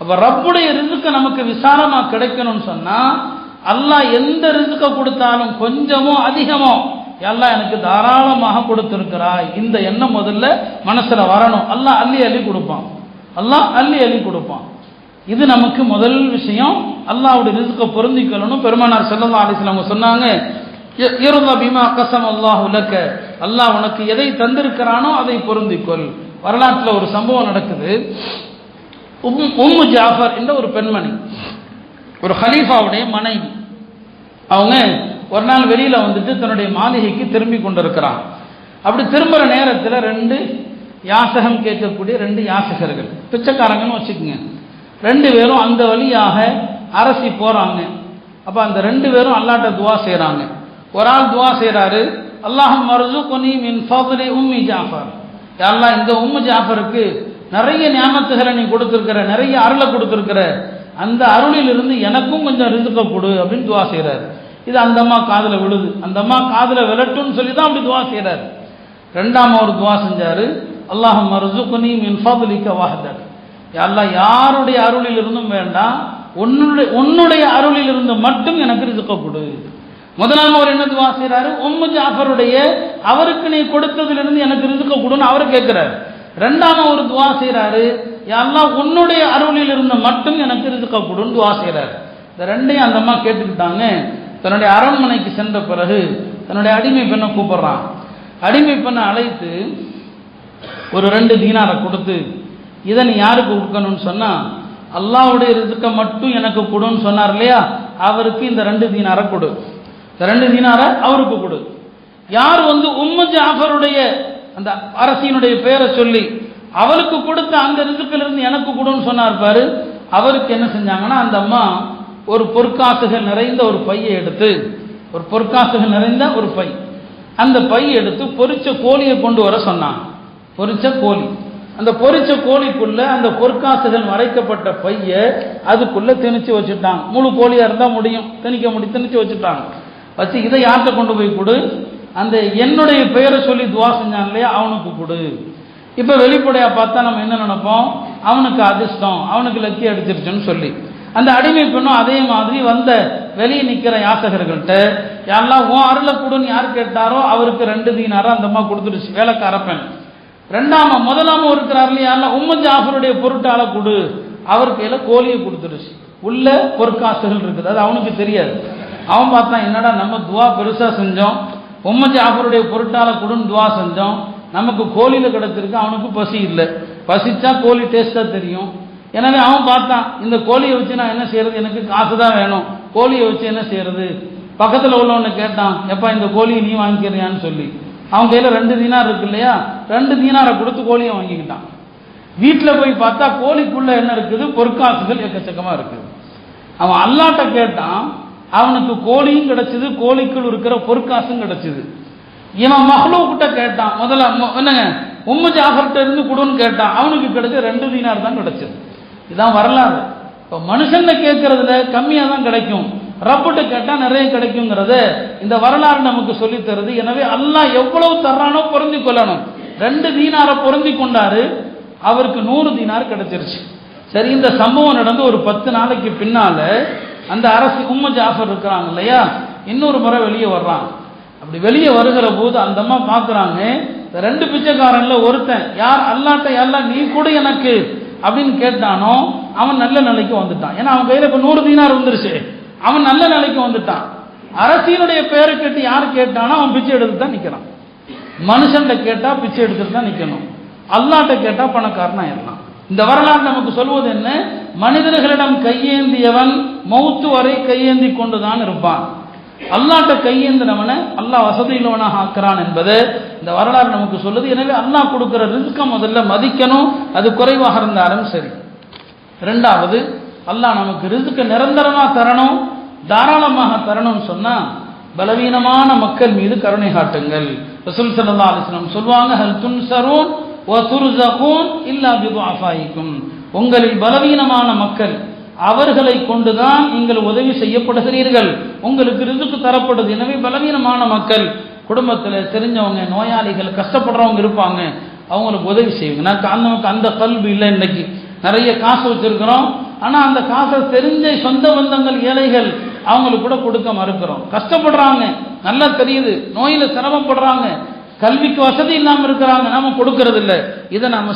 அப்போ ரப்புடைய ரிசுக்கு நமக்கு விசாலமாக கிடைக்கணும்னு சொன்னால் அல்லாஹ் எந்த ரிசுக்கை கொடுத்தாலும் கொஞ்சமோ அதிகமோ எல்லாம் எனக்கு தாராளமாக கொடுத்திருக்கிறாய். இந்த எண்ணம் முதல்ல மனசில் வரணும். அல்லாஹ் அள்ளி அள்ளி கொடுப்பான். அல்லாஹ் அள்ளி அள்ளி கொடுப்பான். இது நமக்கு முதல் விஷயம். அல்லாவுடைய ரிசுக்கை பொருந்திக்கொள்ளணும். பெருமானார் ஸல்லல்லாஹு அலைஹி அவங்க சொன்னாங்க "இ- இருந்த பிமா கசம் அல்லாஹ் உலக்க அல்லாஹ் உனக்கு எதை தந்திருக்கிறானோ அதை பொருந்திக்கொள். வரலாற்றில் ஒரு சம்பவம் நடக்குது. உம் உம்மு ஜாஃபர் என்ற ஒரு பெண்மணி. ஒரு ஹலீஃபாவுடைய மனைவி. அவங்க ஒரு நாள் வெளியில் வந்துட்டு தன்னுடைய மாளிகைக்கு திரும்பி கொண்டிருக்கிறாங்க அப்படி திரும்புகிற நேரத்தில் ரெண்டு யாசகம் கேட்கக்கூடிய ரெண்டு யாசகர்கள். பிச்சைக்காரங்கன்னு வச்சுக்கோங்க. ரெண்டு பேரும் அந்த வழியாக அரசி போகிறாங்க அப்போ அந்த ரெண்டு பேரும் அல்லாட்ட துவா செய்கிறாங்க ஒரு ஆள் துவா செய்றாரு அல்லாஹ் கொனி மின் ஃபضل உம்மி ஜாஃபர். யாரெல்லாம் இந்த உம்மு ஜாஃபருக்கு நிறைய ஞாபகத்துகளை நீ கொடுத்துருக்கிற நிறைய அருளை கொடுத்துருக்கிற அந்த அருளில் இருந்து எனக்கும் கொஞ்சம் ரிசுக்க கொடு அப்படின்னு துவா செய்கிறார் இது அந்த அம்மா காதில் விழுது. அந்த அம்மா காதில் விளட்டும்னு சொல்லி தான் அப்படி துவா செய்கிறார் ரெண்டாம் அவர் துவா செஞ்சார். அல்லாஹ் மருசுக்குனி மின்ஃபாதுலிக்க ஃபضلிக எல்லாம் யாருடைய அருளில் இருந்தும் வேண்டாம். உன்னுடைய உன்னுடைய அருளில் இருந்து மட்டும் எனக்கு ரிசுக்க கொடு. முதலாம் அவர் என்ன துவா செய்கிறாரு உம்மு ஜாஃபருடைய அவருக்கு நீ கொடுத்ததிலிருந்து எனக்கு ரிசுக்க கொடுன்னு அவர் கேட்கிறார். ரெண்டாம் ஒரு துவா செய்கிறாரு எல்லாம் உன்னுடைய அருளில் இருந்து மட்டும் எனக்கு ரிசுக்க கொடுன்னு துவா செய்கிறார் இந்த ரெண்டையும் அந்த அம்மா கேட்டுக்கிட்டாங்க. தன்னுடைய அரண்மனைக்கு சென்ற பிறகு தன்னுடைய அடிமை பெண்ணை கூப்பிடுறான். அடிமை பெண்ணை அழைத்து ஒரு ரெண்டு தீனாரை கொடுத்து இதை நீ யாருக்கு கொடுக்கணும்னு சொன்னால் அல்லாவுடைய ரிசுக்க மட்டும் எனக்கு கொடுன்னு சொன்னார் இல்லையா? அவருக்கு இந்த ரெண்டு தீனாரை கொடு. இந்த ரெண்டு தீனாரை அவருக்கு கொடு. யார் வந்து உம்மு ஜாஃபருடைய அந்த அரசியினுடைய பெயரை சொல்லி அவளுக்கு கொடுத்த அந்த ரிசுக்கிலிருந்து எனக்கு கொடுன்னு சொன்னார் பாரு அவருக்கு என்ன செஞ்சாங்கன்னா அந்த அம்மா ஒரு பொற்காசுகள் நிறைந்த ஒரு பையை எடுத்து ஒரு பொற்காசுகள் நிறைந்த ஒரு பை அந்த பை எடுத்து பொறிச்ச கோழியை கொண்டு வர சொன்னான். பொறிச்ச கோழி. அந்த பொறிச்ச கோழிக்குள்ள அந்த பொற்காசுகள் மறைக்கப்பட்ட பைய அதுக்குள்ள திணிச்சு வச்சுட்டாங்க முழு கோழியா இருந்தா முடியும். திணிக்க முடியும். திணிச்சு வச்சுட்டாங்க. வச்சு இதை யார்கிட்ட கொண்டு போய் கொடு? அந்த என்னுடைய பெயரை சொல்லி துவா செஞ்சான் இல்லையா? அவனுக்கு கொடு. இப்போ வெளிப்படையாக பார்த்தா நம்ம என்ன நினைப்போம்? அவனுக்கு அதிர்ஷ்டம் அவனுக்கு லக்கி அடிச்சிருச்சுன்னு சொல்லி. அந்த அடிமை பெண்ணும் அதே மாதிரி வந்த வெளியே நிற்கிற யாசகர்கள்ட்ட யாரெல்லாம் உன் அருளை கொடுன்னு யார் கேட்டாரோ அவருக்கு ரெண்டு தீனாரோ அந்த அம்மா கொடுத்துருச்சு வேலைக்கார பெண். ரெண்டாம முதலாம இருக்கிறார் இல்லையா? உம்மன் ஜாஃபருடைய பொருட்டால கொடு. அவர் கையில் கோழியை கொடுத்துருச்சு உள்ள பொற்காசுகள் இருக்குது அது அவனுக்கு தெரியாது. அவன் பார்த்தான் என்னடா நம்ம துவா பெருசாக செஞ்சோம் உம்மு ஜாஃபருடைய பொருட்டால கொடுன்னு துவா செஞ்சோம். நமக்கு கோழியில் கிடைச்சிருக்கு அவனுக்கு பசி இல்லை. பசிச்சா கோழி டேஸ்ட்டாக தெரியும். எனவே அவன் பார்த்தான் இந்த கோழியை வச்சு நான் என்ன செய்யறது? எனக்கு காசு தான் வேணும். கோழியை வச்சு என்ன செய்யறது? பக்கத்தில் உள்ளவனை கேட்டான் எப்பா இந்த கோழியை நீ வாங்கிக்கிறியான்னு சொல்லி. அவன் கையில் ரெண்டு தீனார் இருக்கு இல்லையா? ரெண்டு தீனாரை கொடுத்து கோழியை வாங்கிக்கிட்டான். வீட்டில் போய் பார்த்தா கோழிக்குள்ளே என்ன இருக்குது? பொற்காசுகள் எக்கச்சக்கமாக இருக்குது. அவன் அல்லாட்ட கேட்டான் அவனுக்கு கோழியும் கிடைச்சது கோழிக்குள் இருக்கிற பொற்காசும் கிடைச்சது. இவன் மகளூ கிட்ட கேட்டான் முதல்ல என்னங்க உம்மு ஜாஃபர்கிட்ட இருந்து கொடுன்னு கேட்டான் அவனுக்கு கிடைச்ச ரெண்டு தீனார் தான் கிடைச்சது. இதான் வரலாறு. இப்போ மனுஷன் கேட்கறதுல கம்மியாக தான் கிடைக்கும். ரப்பிட்ட கேட்டால் நிறைய கிடைக்குங்கிறது இந்த வரலாறு நமக்கு சொல்லி தருது. எனவே அல்லாஹ் எவ்வளவு தர்றானோ பொருந்தி கொள்ளணும். ரெண்டு தீனாரை பொருந்தி கொண்டாரு அவருக்கு நூறு தீனார் கிடைச்சிருச்சு. சரி இந்த சம்பவம் நடந்து ஒரு பத்து நாளைக்கு பின்னால அந்த அரசு உம்ம ஜாஃபர் இருக்கிறாங்க இல்லையா? இன்னொரு முறை வெளியே வர்றாங்க அப்படி வெளியே வருகிற போது அந்த அம்மா பார்க்குறாங்க இந்த ரெண்டு பிச்சைக்காரன்ல ஒருத்தன் யார் அல்லாட்ட எல்லாம் நீ கூட எனக்கு. அப்படின்னு கேட்டானோ அவன் நல்ல நிலைக்கு வந்துட்டான். ஏன்னா அவன் கையில இப்ப நூறு தீனார் வந்துருச்சு. அவன் நல்ல நிலைக்கு வந்துட்டான். அரசியலுடைய பேரை கேட்டு யார் கேட்டானோ அவன் பிச்சை எடுத்து தான் நிற்கிறான் மனுஷன்கிட்ட கேட்டா பிச்சை எடுத்துட்டு தான் நிற்கணும் அல்லாட்ட கேட்டா பணக்காரனா எல்லாம் இந்த வரலாறு நமக்கு சொல்வது என்ன? மனிதர்களிடம் கையேந்தியவன் மௌத்து வரை கையேந்தி கொண்டுதான் இருப்பான். அல்லாட்ட கையேந்தினவனை அல்லாஹ் வசதியுள்ளவனாக ஆக்கிறான் என்பது இந்த வரலாறு நமக்கு சொல்லுது. எனவே அல்லாஹ் கொடுக்கிற ரிஸ்க முதல்ல மதிக்கணும். அது குறைவாக இருந்தாலும் சரி. ரெண்டாவது அல்லாஹ் நமக்கு ரிஸ்க நிரந்தரமாக தரணும் தாராளமாக தரணும்னு சொன்னால் பலவீனமான மக்கள் மீது கருணை காட்டுங்கள். ரசூல் சல்லா அலிஸ்லாம் சொல்வாங்க ஹல் துன் சரூன் இல்லா பிதுஆஃபாயிக்கும் உங்களில் பலவீனமான மக்கள் அவர்களை கொண்டுதான் நீங்கள் உதவி செய்யப்படுகிறீர்கள். உங்களுக்கு ரிசுக்கு தரப்படுது. எனவே பலவீனமான மக்கள் குடும்பத்தில் தெரிஞ்சவங்க நோயாளிகள் கஷ்டப்படுறவங்க இருப்பாங்க. அவங்களுக்கு உதவி செய்யுங்க நான் அந்த நமக்கு அந்த கல்வி இல்லை இன்னைக்கு. நிறைய காசு வச்சிருக்கிறோம். ஆனால் அந்த காசை தெரிஞ்ச சொந்த பந்தங்கள் ஏழைகள் அவங்களுக்கு கூட கொடுக்க மறுக்கிறோம். கஷ்டப்படுறாங்க. நல்லா தெரியுது. நோயில் சிரமப்படுறாங்க. கல்விக்கு வசதி இல்லாமல் இருக்கிறாங்க நாம கொடுக்கறது இல்லை இதை நாம